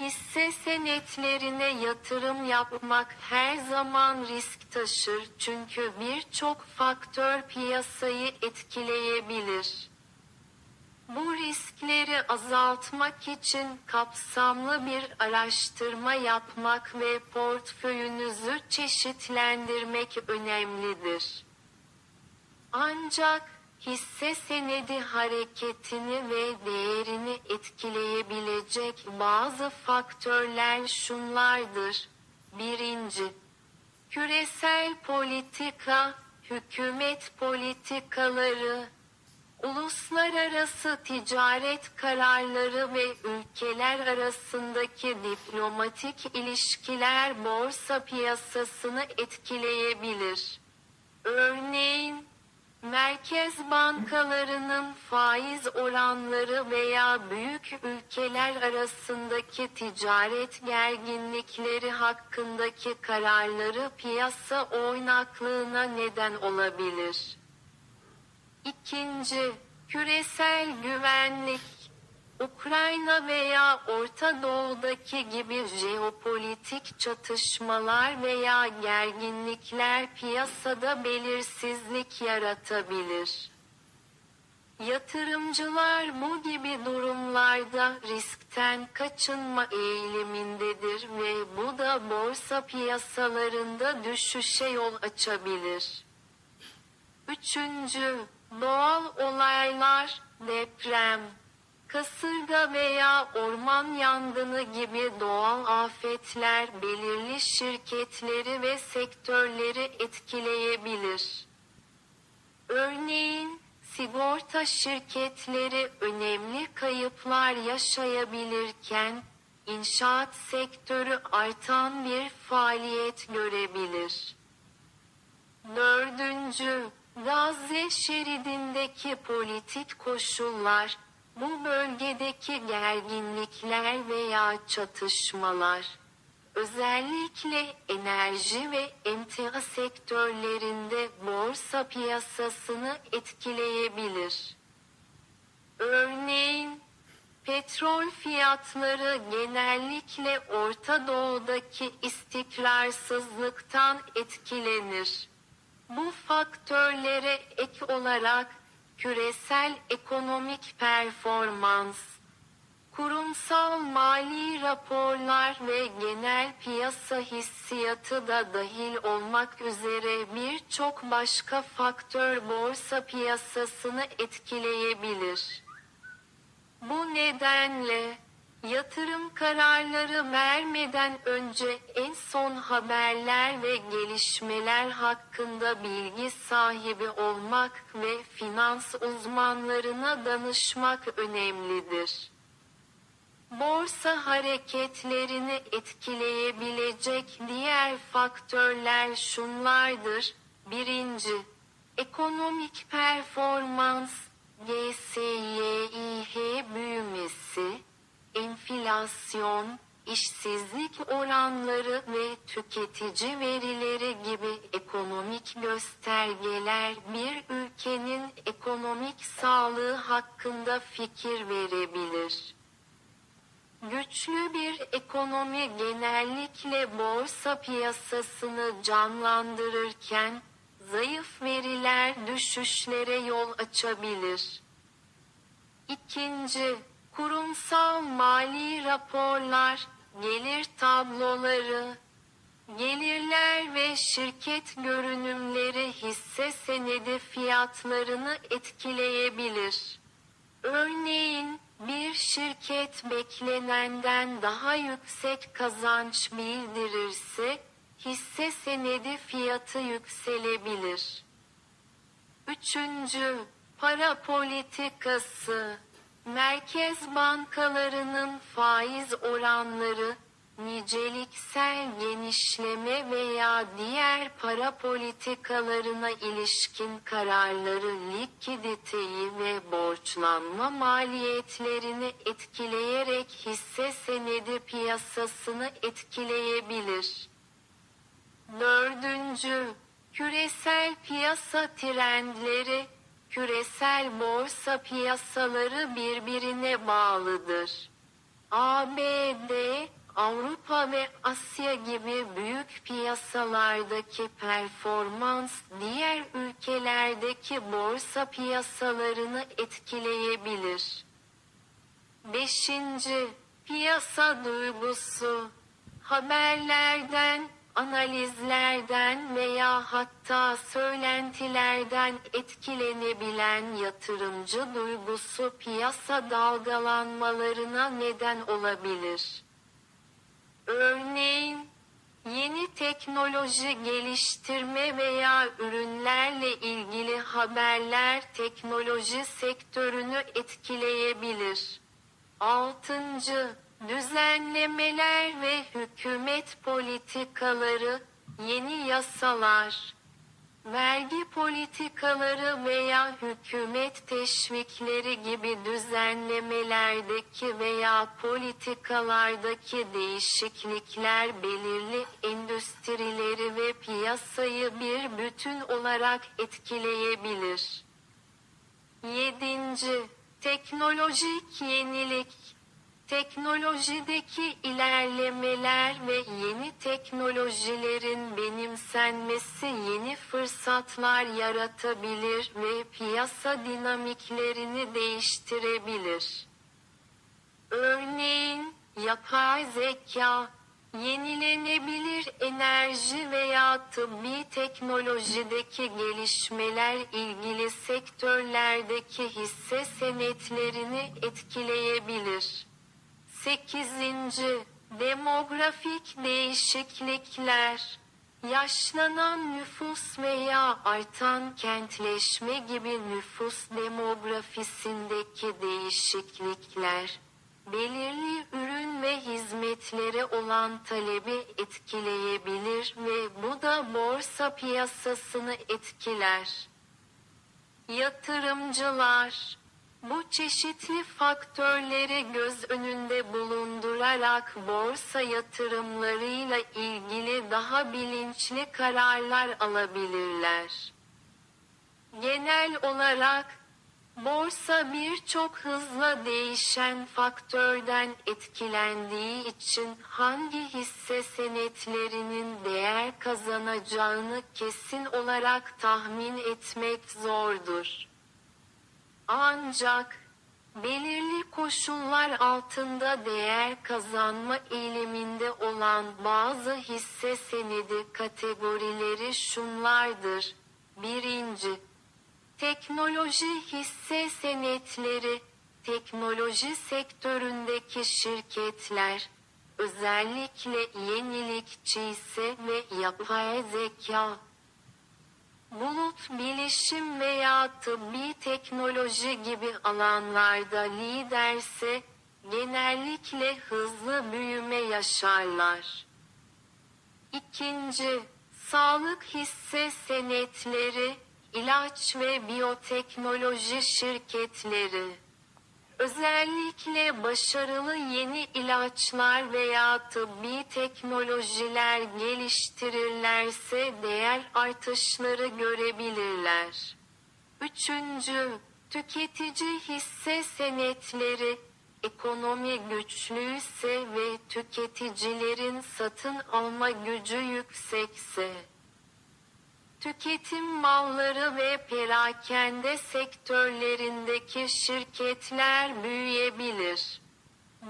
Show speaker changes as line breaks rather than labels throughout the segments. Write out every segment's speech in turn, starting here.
Hisse senetlerine yatırım yapmak her zaman risk taşır çünkü birçok faktör piyasayı etkileyebilir. Bu riskleri azaltmak için kapsamlı bir araştırma yapmak ve portföyünüzü çeşitlendirmek önemlidir. Ancak hisse senedi hareketini ve değerini etkileyebilecek bazı faktörler şunlardır. Birinci, küresel politika, hükümet politikaları, uluslararası ticaret kararları ve ülkeler arasındaki diplomatik ilişkiler borsa piyasasını etkileyebilir. Örneğin, merkez bankalarının faiz oranları veya büyük ülkeler arasındaki ticaret gerginlikleri hakkındaki kararları piyasa oynaklığına neden olabilir. İkinci, küresel güvenlik. Ukrayna veya Orta Doğu'daki gibi jeopolitik çatışmalar veya gerginlikler piyasada belirsizlik yaratabilir. Yatırımcılar bu gibi durumlarda riskten kaçınma eğilimindedir ve bu da borsa piyasalarında düşüşe yol açabilir. Üçüncü, doğal olaylar, deprem, kasırga veya orman yangını gibi doğal afetler belirli şirketleri ve sektörleri etkileyebilir. Örneğin, sigorta şirketleri önemli kayıplar yaşayabilirken, inşaat sektörü artan bir faaliyet görebilir. Dördüncü, Gazze şeridindeki politik koşullar, bu bölgedeki gerginlikler veya çatışmalar, özellikle enerji ve emtia sektörlerinde borsa piyasasını etkileyebilir. Örneğin, petrol fiyatları genellikle Orta Doğu'daki istikrarsızlıktan etkilenir. Bu faktörlere ek olarak küresel ekonomik performans, kurumsal mali raporlar ve genel piyasa hissiyatı da dahil olmak üzere birçok başka faktör borsa piyasasını etkileyebilir. Bu nedenle yatırım kararları vermeden önce en son haberler ve gelişmeler hakkında bilgi sahibi olmak ve finans uzmanlarına danışmak önemlidir. Borsa hareketlerini etkileyebilecek diğer faktörler şunlardır. Birinci, ekonomik performans, GSYİH büyümesi, enflasyon, işsizlik oranları ve tüketici verileri gibi ekonomik göstergeler bir ülkenin ekonomik sağlığı hakkında fikir verebilir. Güçlü bir ekonomi genellikle borsa piyasasını canlandırırken, zayıf veriler düşüşlere yol açabilir. İkinci, kurumsal mali raporlar, gelir tabloları, gelirler ve şirket görünümleri hisse senedi fiyatlarını etkileyebilir. Örneğin, bir şirket beklenenden daha yüksek kazanç bildirirse, hisse senedi fiyatı yükselebilir. Üçüncü, para politikası. Merkez bankalarının faiz oranları, niceliksel genişleme veya diğer para politikalarına ilişkin kararları likiditeyi ve borçlanma maliyetlerini etkileyerek hisse senedi piyasasını etkileyebilir. Dördüncü, küresel piyasa trendleri, küresel borsa piyasaları birbirine bağlıdır. ABD, Avrupa ve Asya gibi büyük piyasalardaki performans diğer ülkelerdeki borsa piyasalarını etkileyebilir. 5. Piyasa duygusu haberlerden, analizlerden veya hatta söylentilerden etkilenebilen yatırımcı duygusu piyasa dalgalanmalarına neden olabilir. Örneğin, yeni teknoloji geliştirme veya ürünlerle ilgili haberler teknoloji sektörünü etkileyebilir. 6. Düzenlemeler ve hükümet politikaları, yeni yasalar, vergi politikaları veya hükümet teşvikleri gibi düzenlemelerdeki veya politikalardaki değişiklikler belirli endüstrileri ve piyasayı bir bütün olarak etkileyebilir. 7. Teknolojik yenilik Teknolojideki ilerlemeler ve yeni teknolojilerin benimsenmesi yeni fırsatlar yaratabilir ve piyasa dinamiklerini değiştirebilir. Örneğin, yapay zeka, yenilenebilir enerji veya tıbbi teknolojideki gelişmeler ilgili sektörlerdeki hisse senetlerini etkileyebilir. 8. Demografik değişiklikler Yaşlanan nüfus veya artan kentleşme gibi nüfus demografisindeki değişiklikler, belirli ürün ve hizmetlere olan talebi etkileyebilir ve bu da borsa piyasasını etkiler. Yatırımcılar bu çeşitli faktörleri göz önünde bulundurarak borsa yatırımlarıyla ilgili daha bilinçli kararlar alabilirler. Genel olarak borsa birçok hızla değişen faktörden etkilendiği için hangi hisse senetlerinin değer kazanacağını kesin olarak tahmin etmek zordur. Ancak belirli koşullar altında değer kazanma eğiliminde olan bazı hisse senedi kategorileri şunlardır. Birinci, teknoloji hisse senetleri, teknoloji sektöründeki şirketler, özellikle yenilikçi ise ve yapay zeka, Bulut bilişim veya tıbbi teknoloji gibi alanlarda liderse, genellikle hızlı büyüme yaşarlar. İkinci, sağlık hisse senetleri, ilaç ve biyoteknoloji şirketleri. Özellikle başarılı yeni ilaçlar veya tıbbi teknolojiler geliştirirlerse değer artışları görebilirler. Üçüncü, tüketici hisse senetleri, ekonomi güçlüyse ve tüketicilerin satın alma gücü yüksekse. Tüketim malları ve perakende sektörlerindeki şirketler büyüyebilir.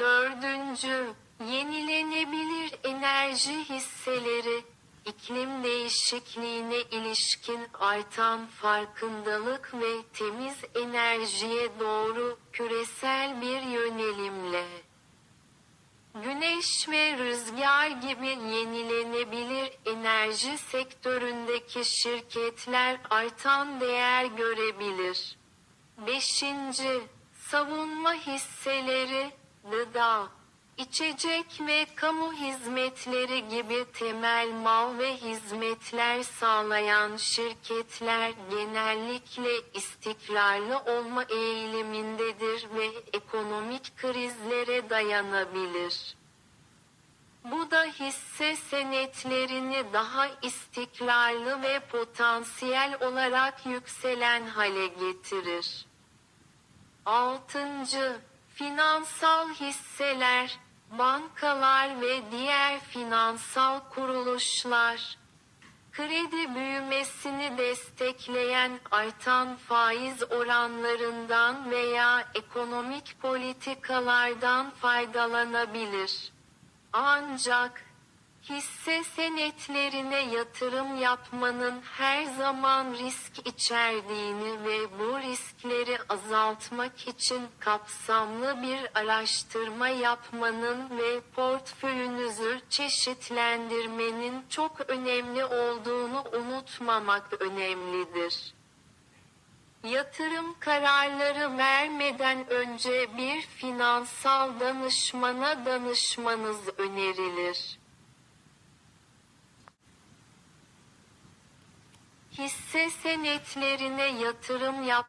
Dördüncü, yenilenebilir enerji hisseleri, iklim değişikliğine ilişkin artan farkındalık ve temiz enerjiye doğru küresel bir yönelimle. Güneş ve rüzgar gibi yenilenebilir enerji sektöründeki şirketler artan değer görebilir. 5. Savunma hisseleri, gıda, içecek ve kamu hizmetleri gibi temel mal ve hizmetler sağlayan şirketler genellikle istikrarlı olma eğilimindedir ve ekonomik krizlere dayanabilir. Bu da hisse senetlerini daha istikrarlı ve potansiyel olarak yükselen hale getirir. 6. Finansal hisseler, bankalar ve diğer finansal kuruluşlar. Kredi büyümesini destekleyen artan faiz oranlarından veya ekonomik politikalardan faydalanabilir. Ancak hisse senetlerine yatırım yapmanın her zaman risk içerdiğini ve bu riskleri azaltmak için kapsamlı bir araştırma yapmanın ve portföyünüzü çeşitlendirmenin çok önemli olduğunu unutmamak önemlidir. Yatırım kararları vermeden önce bir finansal danışmana danışmanız önerilir. Hisse senetlerine yatırım yap